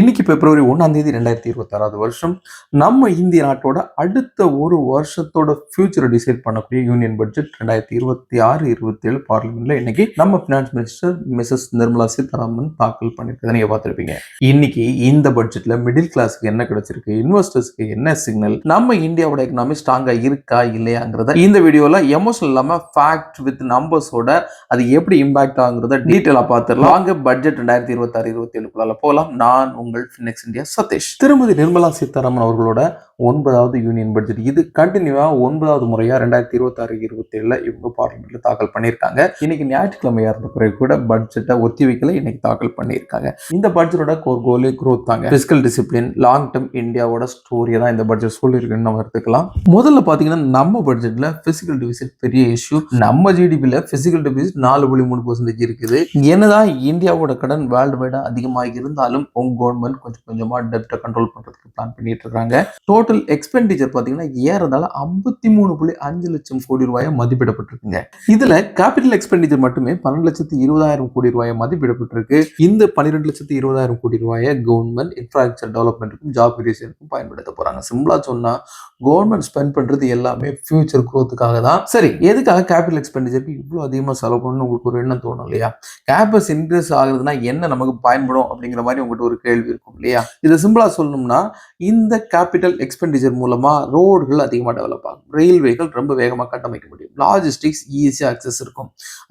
இன்னைக்கு பிப்ரவரி ஒன்றாம் தேதி ரெண்டாயிரத்தி இருபத்தாறாவது வருஷம். நம்ம இந்திய நாட்டோட அடுத்த ஒரு வருஷத்தோட ஃபியூச்சரை டிசைட் பண்ணக்கூடிய யூனியன் பட்ஜெட் ரெண்டாயிரத்தி இருபத்தி ஆறு இருபத்தி ஏழு பார்லிமெண்ட்ல இன்னைக்கு நம்ம finance minister Mrs Nirmala Sitharaman தாக்கல் பண்ணியிருக்கதை நீங்க பார்த்துருப்பீங்க. இன்னைக்கு இந்த பட்ஜெட்ல மிடில் கிளாஸ்க்கு என்ன கிடைச்சிருக்கு இன்வெஸ்டர்ஸ்க்கு என்ன சிக்னல் நம்ம இந்தியாவோட எக்கனாமி ஸ்ட்ராங்கா இருக்கா இல்லையாங்கிறத இந்த வீடியோல எமோஷனல் இல்லாம ஃபேக்ட் வித் நம்பர்ஸோட அது எப்படி இம்பாக்ட் ஆகுங்கிறத டீட்டெயிலா பார்த்துடலாம். வாங்க பட்ஜெட் ரெண்டாயிரத்தி இருபத்தாறு இருபத்தி ஏழுக்குள்ள போகலாம் நான் உங்கள் ஃபினெக்ஸ் இந்தியா சதீஷ் திருமதி நிர்மலா சீதாராமன் அவர்களோட ஒன்பதாவது யூனியன் பட்ஜெட் இது கண்டினியூவாக ஒன்பதாவது முறையாக ரெண்டாயிரத்தி இருபத்தாறு இருபத்தேழில் இவங்க பார்லிமெண்ட்டில் தாக்கல் பண்ணியிருக்காங்க. இன்னைக்கு ஞாயிற்றுக்கிழமையாக இருந்த பிறகு கூட பட்ஜெட்டை ஒத்தி வைக்கல இன்னைக்கு தாக்கல் பண்ணியிருக்காங்க. இந்த பட்ஜெட்டோட கோர் கோலே குரோத் தாங்க. பிசிக்கல் டிசிப்ளின் லாங் டேர்ம் இந்தியாவோட ஸ்டோரியை தான் இந்த பட்ஜெட் சொல்லியிருக்குன்னு நம்ம எடுத்துக்கலாம். முதல்ல பார்த்தீங்கன்னா நம்ம பட்ஜெட்டில் பிசிக்கல் டிவிசிட் பெரிய இஷ்யூ நம்ம ஜிடிபியில் பிசிக்கல் டிவிசிட் நாலு புள்ளி மூணு பர்சன்டேஜ் இருக்குது. என்னதான் இந்தியாவோட கடன் வேர்ல்டு வைடாக அதிகமாக இருந்தாலும் உங்க கவர்மெண்ட் கொஞ்சம் கொஞ்சமாக டெப்டை கண்ட்ரோல் பண்ணுறதுக்கு பிளான் பண்ணிட்டு இருக்காங்க. டோட்டல் எக்ஸ்பெண்டிச்சர் பாத்தீங்கன்னா ஏறதால ஐம்பத்தி மூணு புள்ளி அஞ்சு லட்சம் கோடி ரூபாயை மதிப்பிடப்பட்டிருக்குங்க. இதுல கேபிட்டல் எக்ஸ்பெண்டிச்சர் மட்டுமே பன்னெண்டு லட்சத்து இருபதாயிரம் கோடி ரூபாயை மதிப்பிடப்பட்டிருக்கு. இந்த பன்னிரெண்டு லட்சத்து இருபதாயிரம் கோடி ரூபாயை கவர்மெண்ட் இன்ஃப்ராஸ்ட்ரக்சர் டெவலப்மெண்ட்டுக்கும் ஜாப் கிரியேஷனுக்கும் பயன்படுத்த போறாங்க. சிம்பிளா சொன்னா கவர்மெண்ட் ஸ்பெண்ட் பண்றது எல்லாமே ஃபியூச்சர் குரோத்துக்காக தான். சரி எதுக்காக கேபிட்டல் எக்ஸ்பெண்டிச்சருக்கு இவ்வளோ அதிகமாக செலவு பண்ணணும்னு உங்களுக்கு ஒரு எண்ணம் தோணும் இல்லையா? கேபஸ் இன்க்ரீஸ் ஆகுதுன்னா என்ன நமக்கு பயன்படும் அப்படிங்கிற மாதிரி உங்கள்கிட்ட ஒரு கேள்வி இருக்கும் இல்லையா? இதை சிம்பிளா சொல்லணும்னா இந்த கேபிட்டல் எக்ஸ்பெண்டிச்சர் மூலமாக ரோடுகள் அதிகமாக டெவலப் ஆகும். ரயில்வேகள் ரொம்ப வேகமாக கட்டமைக்க முடியும். லாஜிஸ்டிக்ஸ் ஈஸியாக அக்சஸ் இருக்கும்.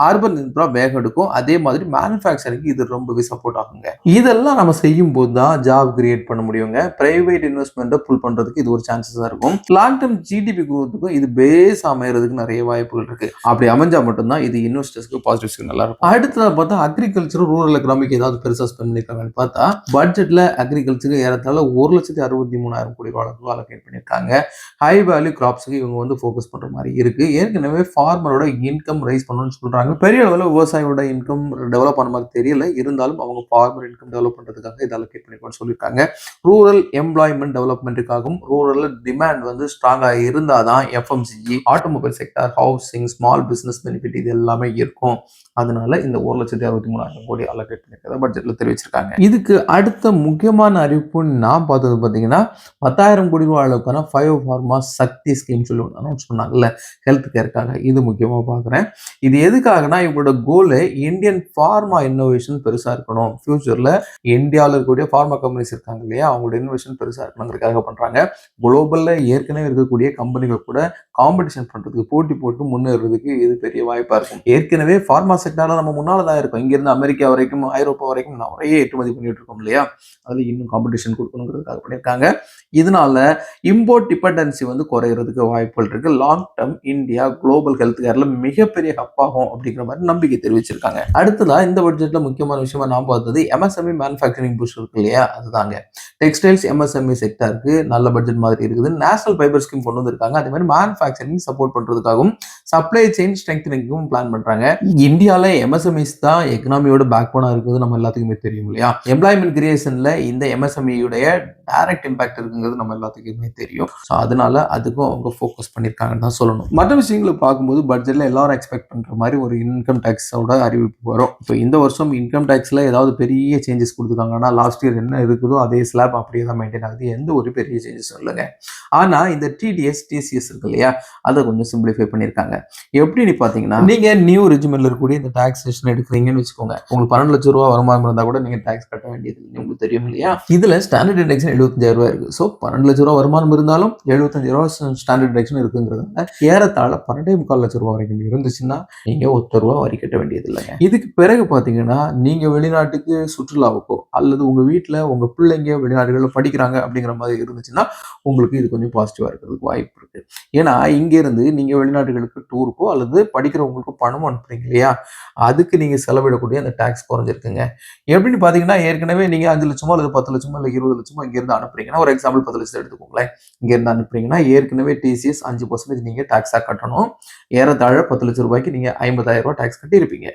அர்பன் இன்ஃப்ரா வேகம் எடுக்கும். அதே மாதிரி மேனுஃபேக்சரிங்க்கு இது ரொம்பவே சப்போர்ட் ஆகுங்க. இதெல்லாம் நம்ம செய்யும் போது தான் ஜாப் கிரியேட் பண்ண முடியுங்க. பிரைவேட் இன்வெஸ்ட்மெண்ட்டை புல் பண்றதுக்கு இது ஒரு சான்சஸாக இருக்கும். லாங் டேர்ம் ஜிடிபி குரோத்துக்கும் இது பேஸ் அமையறதுக்கு நிறைய வாய்ப்புகள் இருக்கு. அப்படி அமைஞ்சா மட்டும்தான் இது இன்வெஸ்டர்ஸ்க்கு பாசிட்டிவ் நல்லா இருக்கும். அடுத்ததாக பார்த்தா அக்ரிகல்ச்சர் ரூரல் எக்கனாமிக் ஏதாவது பெருசாக ஸ்பெண்ட் பண்ணிருக்காங்கன்னு பார்த்தா பட்ஜெட்டில் அக்ரிகல்ச்சருக்கு ஏறத்தாழ ஒரு லட்சத்தி அறுபத்தி மூணாயிரம் கோடி ரூபாய் அலோகேட் பண்ணியிருக்காங்க. ஹை வேல்யூ கிராப்ஸுக்கு இவங்க வந்து ஃபோக்கஸ் பண்ற மாதிரி இருக்கு. ஏற்கனவே ஃபார்மரோட இன்கம் ரைஸ் பண்ணணும்னு சொல்றாங்க. பெரிய அளவில் விவசாயியோட இன்கம் டெவலப் ஆன மாதிரி தெரியல. இருந்தாலும் அவங்க ஃபார்மர் இன்கம் டெவலப் பண்றதுக்காக இதை அலோகேட் பண்ணிருக்கோம்னு சொல்லியிருக்காங்க. ரூரல் எம்ப்ளாய்மெண்ட் டெவலப்மெண்ட்டுக்காகவும் ரூரல் டிமாண்ட் வந்து ஸ்ட்ராங்காக இருந்தால் தான் FMCG automobile sector housing small business benefit இது எல்லாமே இருக்கும். அதனால இந்த ஒரு லட்சத்தி அறுபத்தி மூணாயிரம் கோடி அலோகேட் பண்ணியிருக்கிறத பட்ஜெட்ல தெரிவிச்சிருக்காங்க. இதுக்கு அடுத்த முக்கியமான அறிவிப்புன்னு நான் பார்த்தது பார்த்தீங்கன்னா பத்தாயிரம் கோடி ரூபாய் அளவுக்கான ஃபைவ் ஃபார்மா சக்தி ஸ்கீம் சொல்லி ஒன்று அனௌன்ஸ் பண்ணாங்கல்ல ஹெல்த் கேருக்காக இது முக்கியமாக பார்க்குறேன் இது எதுக்காகனா இவங்களோட கோலு இந்தியன் ஃபார்மா இன்னோவேஷன் பெருசாக இருக்கணும். ஃபியூச்சரில் இந்தியாவில் இருக்கக்கூடிய ஃபார்மா கம்பெனிஸ் இருக்காங்க இல்லையா அவங்களோட இன்னோவேஷன் பெருசாக இருக்கணுங்கிறதுக்காக பண்ணுறாங்க குளோபலில் ஏற்கனவே இருக்கக்கூடிய கம்பெனிகள் கூட காம்படிஷன் பண்ணுறதுக்கு போட்டி போட்டு முன்னேறதுக்கு இது பெரிய வாய்ப்பாக இருக்கும். ஏற்கனவே ஃபார்மா செக்டாரில் நம்ம முன்னால் தான் இருக்கோம். இங்கேருந்து அமெரிக்கா வரைக்கும் ஐரோப்பா வரைக்கும் நிறைய ஏற்றுமதி பண்ணிட்டு இருக்கோம் இல்லையா அதில் இன்னும் காம்படிஷன் கொடுக்கணுங்கிறதுக்காக பண்ணியிருக்காங்க. இதனால இம்போர்ட் டிபெண்டன்சி வந்து குறையிறதுக்கு வாய்ப்புகள் இருக்கு. Long term India global health கேர்ல மிகப்பெரிய ஹப் ஆகும் அப்படிங்கிற மாதிரி நம்பிக்கை தெரிவிச்சிருக்காங்க. அடுத்ததாக இந்த பட்ஜெட்ல முக்கியமான விஷயமா நான் பார்த்தது எம்எஸ்எம்இ மேனுஃபேக்சரிங் புஷ் இருக்கு இல்லையா? அதுதாங்க. டெக்ஸ்டைல்ஸ் எம்எஸ்எம்இ செக்டருக்கு நல்ல பட்ஜெட் மாதிரி இருக்குது. நேஷனல் ஃபைபர் ஸ்கீம் கொண்டு வந்திருக்காங்க. அதே மாதிரி மேனுஃபேக்சரிங் சப்போர்ட் பண்றதுக்காகவும் சப்ளை செயின் ஸ்ட்ரெங்தனிங்கும் பிளான் பண்றாங்க. இந்தியாவில் எம்எஸ்எம்இஸ் தான் எக்கனாமியோட பேக் போனா இருக்குது நம்ம எல்லாத்துக்குமே தெரியும் இல்லையா? எம்ப்ளாய்மெண்ட் கிரியேஷன்ல இந்த எம்எஸ்எம்இயுடைய டைரக்ட் இம்பாக்ட் இருக்குங்கிறது நம்ம எல்லாத்துக்கும் தெரியும். ஸோ அதனால அதுக்கும் அவங்க ஃபோக்கஸ் பண்ணியிருக்காங்கன்னு தான் சொல்லணும். மற்ற விஷயங்களை பார்க்கும்போது பட்ஜெட்ல எல்லாரும் எக்ஸ்பெக்ட் பண்ற மாதிரி ஒரு இன்கம் டேக்ஸோட அறிவிப்பு வரும். இப்போ இந்த வருஷம் இன்கம் டேக்ஸ்ல ஏதாவது பெரிய சேஞ்சஸ் கொடுத்துருக்காங்கன்னா லாஸ்ட் இயர் என்ன இருக்குதோ அதே ஸ்லாப் அப்படியே தான் மெயின்டைன் ஆகுது. எந்த ஒரு பெரிய சேஞ்சஸ் இல்லைங்க. ஆனா இந்த டிடிஎஸ் டிசிஎஸ் இருக்கு இல்லையா? அதை கொஞ்சம் சிம்பிளிஃபை பண்ணியிருக்காங்க எப்படின்னு பார்த்தீங்கன்னா நீங்க நியூ ரெஜிமெண்ட்ல இருக்கக்கூடிய இந்த டாக்ஸேஷன் எடுக்கிறீங்கன்னு வச்சுக்கோங்க. உங்களுக்கு பன்னெண்டு லட்ச ரூபா வருமானம் இருந்தால் கூட நீங்க டாக்ஸ் கட்ட வேண்டியது உங்களுக்கு தெரியும் இல்லையா? இதில் ஸ்டாண்டர்ட் இண்டெக்ஷன் எழுபத்தஞ்சாயிரம் ரூபாய் இருக்கு. ஸோ பன்னெண்டு லட்ச ரூபா வருமானம் இருந்தாலும் எழுபத்தஞ்சு ரூபா ஸ்டாண்டர்ட் இண்டெக்ஷன் இருக்குங்கிறதுனால ஏறத்தாழ பன்னெண்டே முக்கால் லட்ச ரூபா வரைக்கும் இருந்துச்சுன்னா நீங்கள் ஒத்த ரூபா வரி கட்ட வேண்டியதில்லைங்க. இதுக்கு பிறகு பார்த்தீங்கன்னா நீங்கள் வெளிநாட்டுக்கு சுற்றுலாவுக்கோ அல்லது உங்கள் வீட்டில் உங்கள் பிள்ளைங்க வெளிநாடுகளில் படிக்கிறாங்க அப்படிங்கிற மாதிரி இருந்துச்சுன்னா உங்களுக்கு இது கொஞ்சம் பாசிட்டிவாக இருக்கிறதுக்கு வாய்ப்பு இருக்குது ஏன்னா இங்கேருந்து நீங்கள் வெளிநாடுகளுக்கு டூருக்கோ அல்லது படிக்கிறவங்களுக்கோ பணம் அனுப்புறீங்க இல்லையா? அதுக்கு நீங்கள் செலவிடக்கூடிய அந்த டேக்ஸ் குறைஞ்சிருக்குங்க. எப்படின்னு பார்த்தீங்கன்னா ஏற்கனவே நீங்கள் அஞ்சு லட்சமோ அல்லது பத்து லட்சமோ இல்லை இருபது லட்சமோ இங்கேருந்து அனுப்புறீங்கன்னா ஒரு எக்ஸாம்பிள் பத்து லட்சம் எடுத்து இங்க இருந்து அனுப்புறீங்கன்னா ஏற்கனவே டிசிஎஸ் அஞ்சு பர்சன்டேஜ் நீங்க டேக்ஸாக கட்டணும். ஏறத்தாழ பத்து லட்சம் ரூபாய்க்கு நீங்கள் ஐம்பதாயிரம் ரூபா டேக்ஸ் கட்டியிருப்பீங்க.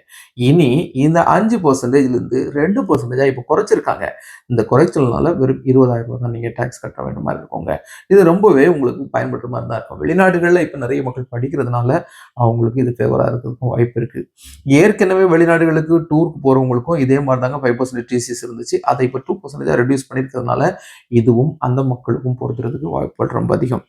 இனி இந்த அஞ்சு பர்சன்டேஜ்லேருந்து ரெண்டு பர்சன்டேஜா இப்போ குறைச்சிருக்காங்க. இந்த குறைச்சல்னால வெறும் இருபதாயிரம் ரூபா தான் நீங்கள் டேக்ஸ் கட்ட வேண்டிய மாதிரி இருக்கோங்க. இது ரொம்பவே உங்களுக்கு பயன்படுற மாதிரி தான் இருக்கும். வெளிநாடுகளில் இப்போ நிறைய மக்கள் படிக்கிறதுனால அவங்களுக்கு இது ஃபேவராக இருக்கிறதுக்கும் வாய்ப்பு இருக்கு. ஏற்கனவே வெளிநாடுகளுக்கு டூருக்கு போகிறவங்களுக்கும் இதே மாதிரி தாங்க ஃபைவ் பர்சன்டேஜ் டிசிஎஸ் இருந்துச்சு. அதை இப்போ டூ பர்சன்டேஜாக ரெடியூஸ் பண்ணியிருக்கிறதுனால இதுவும் அந்த மக்களுக்கும் கொடுக்கறதுக்கு வாய்ப்புகள் ரொம்ப அதிகம்.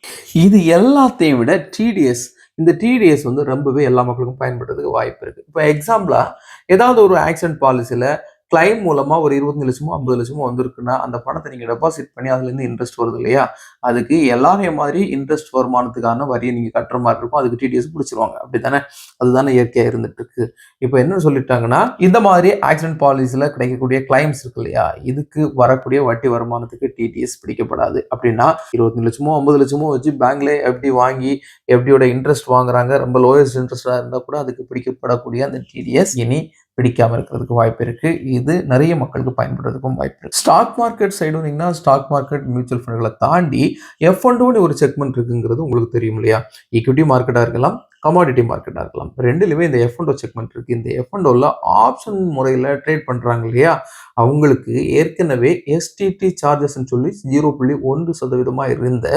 இது எல்லாத்தையும் விட டிடிஎஸ் இந்த டிடிஎஸ் வந்து ரொம்பவே எல்லா மக்களுக்கும் பயன்படுறதுக்கு வாய்ப்பு இருக்குது இப்போ எக்ஸாம்பிளாக ஏதாவது ஒரு ஆக்சிடென்ட் பாலிசியில் கிளைம் மூலமாக ஒரு இருபத்தஞ்சு லட்சமோ ஐம்பது லட்சமோ வந்திருக்குன்னா அந்த பணத்தை நீங்கள் டெபாசிட் பண்ணி அதுலேருந்து இன்ட்ரெஸ்ட் வருது இல்லையா? அதுக்கு எல்லாரையும் மாதிரி இன்ட்ரெஸ்ட் வருமானத்துக்கான வரியை நீங்கள் கட்டுற மாதிரி இருக்கும். அதுக்கு டிடிஎஸ் பிடிச்சிருவாங்க. அப்படி தானே அதுதானே இயற்கையாக இருந்துட்டு இருக்கு இப்போ என்ன சொல்லிட்டாங்கன்னா இந்த மாதிரி ஆக்சிடென்ட் பாலிசியில் கிடைக்கக்கூடிய கிளைம்ஸ் இருக்கு இல்லையா? இதுக்கு வரக்கூடிய வட்டி வருமானத்துக்கு டிடிஎஸ் பிடிக்கப்படாது. அப்படின்னா இருபத்தஞ்சு லட்சமோ ஐம்பது லட்சமோ வச்சு பேங்க்லேயே எப்படி வாங்கி எப்படியோட இன்ட்ரெஸ்ட் வாங்குறாங்க. ரொம்ப லோயஸ்ட் இன்ட்ரெஸ்டாக இருந்தால் கூட அதுக்கு பிடிக்கப்படக்கூடிய அந்த டிடிஎஸ் இனி பிடிக்காமல் இருக்கிறதுக்கு வாய்ப்பு இருக்குது இது நிறைய மக்களுக்கு பயன்படுறதுக்கும் வாய்ப்பு இருக்குது ஸ்டாக் மார்க்கெட் சைடு வந்தீங்கன்னா ஸ்டாக் மார்க்கெட் மியூச்சுவல் ஃபண்டுகளை தாண்டி எஃப் ஒன்று ஒரு செக்மெண்ட் இருக்குங்கிறது உங்களுக்கு தெரியும் இல்லையா? ஈக்விட்டி மார்க்கெட்டாக இருக்கலாம் கமாடிட்டி மார்க்கெட்டாக இருக்கலாம். ரெண்டுலையுமே இந்த எஃப் செக்மெண்ட் இருக்குது இந்த எஃப் ஆப்ஷன் முறையில் ட்ரேட் பண்ணுறாங்க இல்லையா? அவங்களுக்கு ஏற்கனவே எஸ்டிடி சார்ஜஸ்ன்னு சொல்லி ஜீரோ புள்ளி ஒன்று சதவீதமாக இருந்த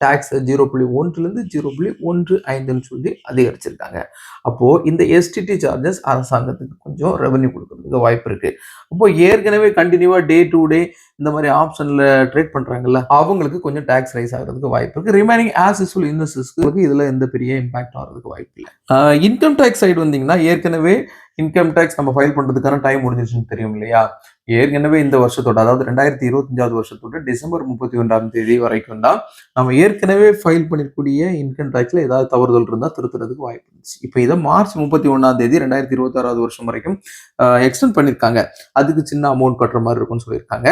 டேக்ஸை ஜீரோ புள்ளி ஒன்றுலேருந்து ஜீரோ புள்ளி ஒன்று ஐந்துன்னு சொல்லி அதிகரிச்சிருக்காங்க. அப்போது இந்த எஸ்டிடி சார்ஜஸ் அரசாங்கத்துக்கு கொஞ்சம் ரெவன்யூ கொடுக்கறதுக்கு வாய்ப்பு இருக்குது அப்போது ஏற்கனவே கண்டினியூவாக டே டு டே இந்த மாதிரி ஆப்ஷனில் ட்ரேட் பண்ணுறாங்கல்ல அவங்களுக்கு கொஞ்சம் டேக்ஸ் ரைஸ் ஆகிறதுக்கு வாய்ப்பு இருக்குது ரிமைனிங் ஆஸ் யூஸ்வல் இன்வெஸ்டர்ஸ்க்கு இதில் எந்த பெரிய இம்பாக்ட் ஆகிறதுக்கு வாய்ப்பு இல்லை. இன்கம் டேக்ஸ் சைடு வந்தீங்கன்னா ஏற்கனவே இன்கம் டேக்ஸ் நம்ம ஃபைல் பண்ணுறதுக்கான டைம் முடிஞ்சிருச்சுன்னு தெரியும் இல்லையா? ஏற்கனவே இந்த வருஷத்தோட அதாவது ரெண்டாயிரத்தி இருபத்தஞ்சாவது வருஷத்தோட டிசம்பர் முப்பத்தி ஒன்றாம் தேதி வரைக்கும் தான் நம்ம ஏற்கனவே ஃபைல் பண்ணிருக்கூடிய இன்கம் டேக்ஸில் ஏதாவது தவறுதல் இருந்தால் திருத்துறதுக்கு வாய்ப்பு இருந்துச்சு. இப்போ இதை மார்ச் முப்பத்தி ஒன்றாம் தேதி ரெண்டாயிரத்தி இருபத்தாறாவது வருஷம் வரைக்கும் எக்ஸ்டெண்ட் பண்ணியிருக்காங்க அதுக்கு சின்ன அமௌண்ட் கட்டுற மாதிரி இருக்கும்னு சொல்லியிருக்காங்க.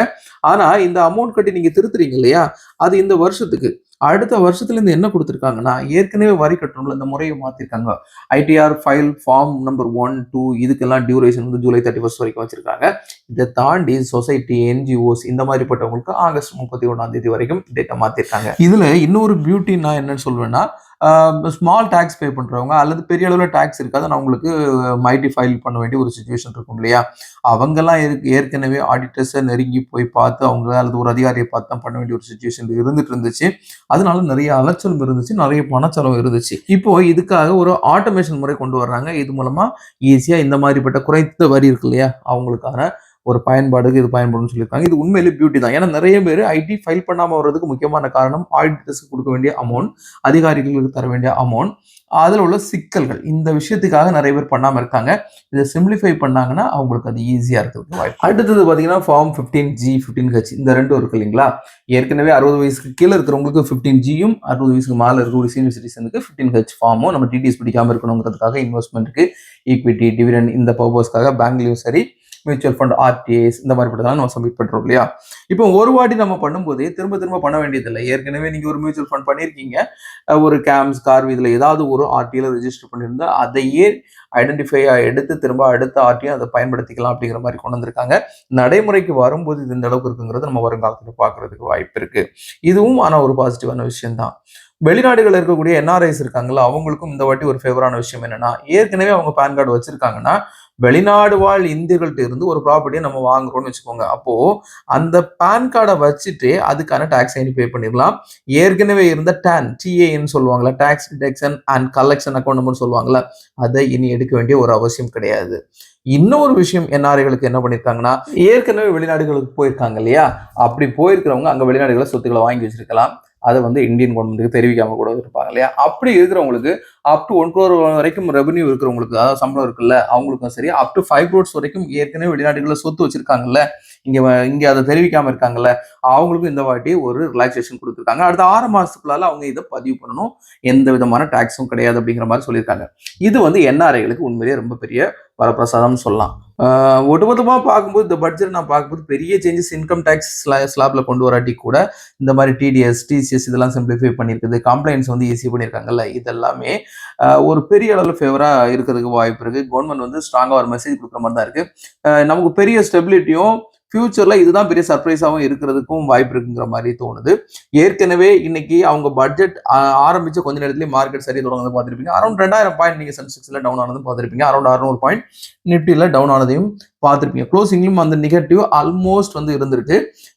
ஆனால் இந்த அமௌண்ட் கட்டி நீங்கள் திருத்துறீங்க இல்லையா? அது இந்த வருஷத்துக்கு. அடுத்த வருஷத்துல இருந்து என்ன கொடுத்துருக்காங்கன்னா ஏற்கனவே வரி கட்டணும்ல இந்த முறையை மாத்திருக்காங்க. ITR file form number one two இதுக்கெல்லாம் டியூரேஷன் வந்து ஜூலை தேர்ட்டி ஃபர்ஸ்ட் வரைக்கும் வச்சிருக்காங்க. இதை தாண்டி சொசைட்டி என்ஜிஓஸ் இந்த மாதிரிப்பட்டவங்களுக்கு ஆகஸ்ட் முப்பத்தி ஒன்றாம் தேதி வரைக்கும் டேட்டா மாற்றிருக்காங்க இதில் இன்னொரு பியூட்டி நான் என்னன்னு சொல்வேன்னா ஸ்மால் டேக்ஸ் பே பண்ணுறவங்க அல்லது பெரிய அளவில் டேக்ஸ் இருக்காது. நான் அவங்களுக்கு மைட்டி ஃபைல் பண்ண வேண்டிய ஒரு சுச்சுவேஷன் இருக்கும் இல்லையா? அவங்கெல்லாம் ஏற்கனவே ஆடிட்டர்ஸை நெருங்கி போய் பார்த்து அவங்க அல்லது ஒரு அதிகாரியை பார்த்து தான் பண்ண வேண்டிய ஒரு சுச்சுவேஷன் இருந்துட்டு இருந்துச்சு. அதனால நிறைய அலைச்சலும் இருந்துச்சு நிறைய பணச்சலம் இருந்துச்சு. இப்போ இதுக்காக ஒரு ஆட்டோமேஷன் முறை கொண்டு வர்றாங்க. இது மூலமாக ஈஸியாக இந்த மாதிரிப்பட்ட குறைத்த வரி இருக்கு இல்லையா? அவங்களுக்கான ஒரு பயன்பாடுக்கு இது பயன்படும் சொல்லியிருக்காங்க. இது உண்மையிலே பியூட்டி தான். ஏன்னா நிறைய பேர் ஐடி ஃபைல் பண்ணாமல் வர்றதுக்கு முக்கியமான காரணம் ஆடிட்டர்ஸ்க்கு கொடுக்க வேண்டிய அமௌண்ட் அதிகாரிகளுக்கு தர வேண்டிய அமௌண்ட் அதில் உள்ள சிக்கல்கள். இந்த விஷயத்துக்காக நிறைய பேர் பண்ணாமல் இருக்காங்க. இதை சிம்பிளிஃபை பண்ணாங்கன்னா அவங்களுக்கு அது ஈஸியாக இருக்குது வாய்ப்பு அடுத்தது பார்த்தீங்கன்னா form fifteen G fifteen H இந்த ரெண்டும் இருக்கு இல்லைங்களா? ஏற்கனவே அறுபது வயசுக்கு கீழே இருக்கிறவங்களுக்கு ஃபிஃப்டீன் ஜியும் அறுபது வயசுக்கு மேலே இருக்கக்கூடிய சீனியர் சிட்டிசனுக்கு ஃபிஃப்டீன் ஹெச் ஃபார்மும் நம்ம டிடிஎஸ் பிடிக்காமல் இருக்கணுங்கிறதுக்காக இன்வெஸ்ட்மெண்ட்டுக்கு ஈக்விட்டி டிவிடன் இந்த பர்பஸ்க்காக பேங்க்லேயும் சரி மியூச்சுவல் ஃபண்ட் ஆர்டிஎஸ் இந்த மாதிரி பட்டதெல்லாம் நம்ம சப்மிட் பண்ணுறோம் இல்லையா? இப்போ ஒரு வாட்டி நம்ம பண்ணும்போது திரும்ப திரும்ப பண்ண வேண்டியதில்லை. ஏற்கனவே நீங்கள் ஒரு மியூச்சுவல் ஃபண்ட் பண்ணியிருக்கீங்க. ஒரு கேம்ஸ் கார் இதில் ஏதாவது ஒரு ஆர்டியில் ரெஜிஸ்டர் பண்ணியிருந்தா அதையே ஐடென்டிஃபை எடுத்து திரும்ப அடுத்த ஆர்டியும் அதை பயன்படுத்திக்கலாம் அப்படிங்கிற மாதிரி கொண்டு வந்திருக்காங்க. நடைமுறைக்கு வரும்போது இது இந்த அளவுக்கு இருக்குங்கிறது நம்ம வருங்காலத்தில் பார்க்கறதுக்கு வாய்ப்பு இருக்குது இதுவும் ஆனால் ஒரு பாசிட்டிவான விஷயம்தான். வெளிநாடுகளில் இருக்கக்கூடிய என்ஆர்ஐஸ் இருக்காங்களா அவங்களுக்கும் இந்த வாட்டி ஒரு ஃபேவரான விஷயம் என்னன்னா ஏற்கனவே அவங்க பேன் கார்டு வச்சிருக்காங்கன்னா வெளிநாடு வாழ் இந்தியர்கள்ட்ட இருந்து ஒரு ப்ராப்பர்ட்டியை நம்ம வாங்குறோம்னு வச்சுக்கோங்க. அப்போ அந்த பேன் கார்டை வச்சுட்டு அதுக்கான டாக்ஸ் ஐடி பே பண்ணிடலாம். ஏற்கனவே இருந்த டேன் டிஏன்னு சொல்லுவாங்களா tax deduction and collection account number சொல்லுவாங்களா அதை இனி எடுக்க வேண்டிய ஒரு அவசியம் கிடையாது. இன்னொரு விஷயம் என்ஆர்ஐகளுக்கு என்ன பண்ணியிருக்காங்கன்னா ஏற்கனவே வெளிநாடுகளுக்கு போயிருக்காங்க இல்லையா? அப்படி போயிருக்கிறவங்க அங்கே வெளிநாடுகளை சொத்துக்களை வாங்கி வச்சிருக்கலாம். அதை வந்து இந்தியன் கவர்மெண்ட்டுக்கு தெரிவிக்காம கூட இருப்பாங்க இல்லையா? அப்படி இருக்கிறவங்களுக்கு அப் டு ஒன் குரோர் வரைக்கும் ரெவன்யூ இருக்கிறவங்களுக்கு அதாவது சம்பளம் இருக்குல்ல அவங்களுக்கும் சரி அப் டு ஃபைவ் குரோட்ஸ் வரைக்கும் ஏற்கனவே வெளிநாடுகளில் சொத்து வச்சிருக்காங்கல்ல இங்க இங்க அதை தெரிவிக்காம இருக்காங்கல்ல அவங்களுக்கும் இந்த வாட்டி ஒரு ரிலாக்ஸேஷன் கொடுத்துருக்காங்க. அடுத்த ஆறு மாசத்துக்குள்ளால அவங்க இதை பதிவு பண்ணணும். எந்த விதமான டாக்ஸும் கிடையாது அப்படிங்கிற மாதிரி சொல்லியிருக்காங்க. இது வந்து என்ஆர்ஐகளுக்கு உண்மையிலேயே ரொம்ப பெரிய வரப்பிரசாதம்னு சொல்லலாம். ஒட்டுமொத்தமாக பார்க்கும்போது இந்த பட்ஜெட் நான் பார்க்கும்போது பெரிய சேஞ்சஸ் இன்கம் டேக்ஸ் ஸ்லாப்ல கொண்டு வராட்டி கூட இந்த மாதிரி டிடிஎஸ் டிசிஎஸ் இதெல்லாம் சிம்பிளிஃபை பண்ணியிருக்குது. கம்ப்ளைண்ட்ஸ் வந்து ஈஸி பண்ணியிருக்காங்கல்ல இதெல்லாமே ஒரு பெரிய அளவில் ஃபேவராக இருக்கிறதுக்கு வாய்ப்பு இருக்குது கவர்மெண்ட் வந்து ஸ்ட்ராங்காக ஒரு மெசேஜ் கொடுக்குற மாதிரி தான் இருக்குது நமக்கு பெரிய ஸ்டெபிலிட்டியும் ஃபியூச்சர்ல இதுதான் பெரிய சர்ப்ரைஸாகவும் இருக்கிறதுக்கும் வாய்ப்பு இருக்குங்கிற மாதிரி தோணுது. ஏற்கனவே இன்னைக்கு அவங்க பட்ஜெட் ஆரம்பிச்ச கொஞ்ச நேரத்துலேயே மார்க்கெட் சரி தொடங்குறது பார்த்துருப்பீங்க. அரௌண்ட் ரெண்டாயிரம் பாயிண்ட் நீங்கள் சென்செக்ஸில் டவுன் ஆனதும் பார்த்துருப்பீங்க. அரௌண்ட் அறுநூறு பாயிண்ட் நிப்டியில் டவுன் ஆனதையும் பார்த்துருப்பீங்க. க்ளோசிங்லையும் அந்த நெகட்டிவ் ஆல்மோஸ்ட் வந்து இருந்திருக்கு.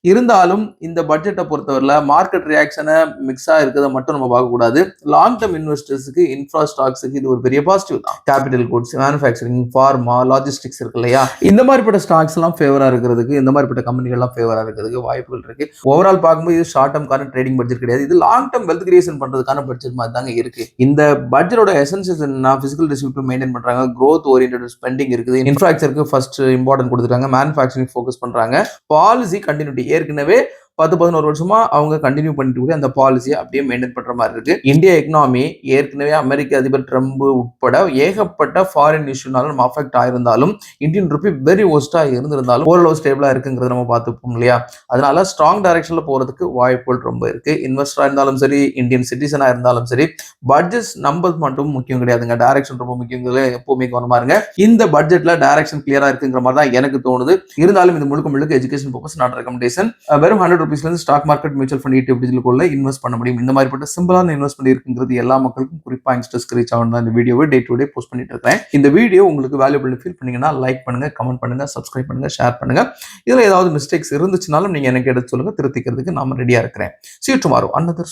இருந்தாலும் இந்த பட்ஜெட்டை பொறுத்தவரையில் மார்க்கெட் ரியாக்ஷனை மிக்ஸாக இருக்கிறத மட்டும் நம்ம பார்க்கக்கூடாது. லாங் டேர்ம் இன்வெஸ்டர்ஸுக்கு இன்ஃப்ரா ஸ்டாக்ஸுக்கு இது ஒரு பெரிய பாசிட்டிவ் தான். Capital goods manufacturing pharma logistics இருக்கு இல்லையா? இந்த மாதிரிப்பட்ட ஸ்டாக்ஸ் எல்லாம் ஃபேவராக இருக்கிறதுக்கு இந்த மாதிரிப்பட்ட கம்பெனிகள்லாம் ஃபேவராக இருக்கிறதுக்கு வாய்ப்புகள் இருக்குது ஓவரால் பார்க்கும்போது இது ஷார்ட் டேர்ம்கான ட்ரேடிங் பட்ஜெட் கிடையாது. இது லாங் டேர்ம் வெல்த் கிரியேஷன் பண்ணுறதுக்கான பட்ஜெட் மாதிரி தாங்க இருக்குது இந்த பட்ஜெட்டோட எசன்சஸ் என்னன்னா ஃபிசிக்கல் டிஸ்ட்ரிபியூட் மெயின்டைன் பண்ணுறாங்க க்ரோத் ஓரியன்ட் ஸ்பெண்டிங் இருக்குது. இன்ஃப்ராஸ்ட்ரக்சருக்கு ஃபர்ஸ்ட் இம்பார்ட்டன்ட் கொடுத்துருக்காங்க மேனுஃபேக்சரிங் ஃபோக்கஸ் பண்ணுறாங்க பாலிசி கண்டினியூட்டி ஏற்கனவே பத்து பதினோரு வருஷமா அவங்க கண்டினியூ பண்ணிட்டு கூட அந்த பாலிசியை அப்படியே மெயின்டைன் பண்ற மாதிரி இருக்கு. இந்தியா எக்கனாமி ஏற்கனவே அமெரிக்க அதிபர் ட்ரம்ப் உட்பட ஏகப்பட்ட ஃபாரின் இஷ்யூனால நம்ம அஃபெக்ட் ஆயிருந்தாலும் இந்தியன் ருபி வெரி ஒஸ்டா இருந்திருந்தாலும் ஓரளவு ஸ்டேபிளா இருக்குங்கிறத நம்ம பார்த்துப்போம் இல்லையா? அதனால ஸ்ட்ராங் டைரக்ஷன்ல போறதுக்கு வாய்ப்புகள் ரொம்ப இருக்கு. இன்வெஸ்டரா இருந்தாலும் சரி இந்தியன் சிட்டிசனா இருந்தாலும் சரி பட்ஜெட் நம்பர் மட்டும் முக்கியம் கிடையாதுங்க. டைரக்ஷன் ரொம்ப முக்கியம் எப்பவுமே கவனமா இருங்க. இந்த பட்ஜெட்ல டைரக்ஷன் கிளியரா இருக்குங்கிற மாதிரி தான் எனக்கு தோணுது. இருந்தாலும் இது முழுக்க முழுக்க எஜுகேஷன் பர்பஸ் நாட் ரெக்கமெண்டேஷன் வெறும் hundred ருபீஸ்லேருந்து stock market mutual fund ETF டிஜிட்டலுக்குள்ள இன்வெஸ்ட் பண்ண முடியும். இந்த மாதிரிப்பட்ட சிம்பிளான இன்வெஸ்ட்மெண்ட் இருக்குங்கிறது எல்லா மக்களுக்கும் குறிப்பாக யங்ஸ்டர்ஸ்க்கு ரீச் ஆகும் தான் இந்த வீடியோவை டே டு டே போஸ்ட் பண்ணிட்டு இருக்கேன். இந்த வீடியோ உங்களுக்கு வேல்யூபிள் ஃபீல் பண்ணீங்கன்னா லைக் பண்ணுங்க கமெண்ட் பண்ணுங்க சப்ஸ்கிரைப் பண்ணுங்க ஷேர் பண்ணுங்க. இதில் ஏதாவது மிஸ்டேக்ஸ் இருந்துச்சுனாலும் நீங்க எனக்கு எடுத்து சொல்லுங்க திருத்திக்கிறதுக்கு நாம ரெடியாக இருக்கிறேன். See you super another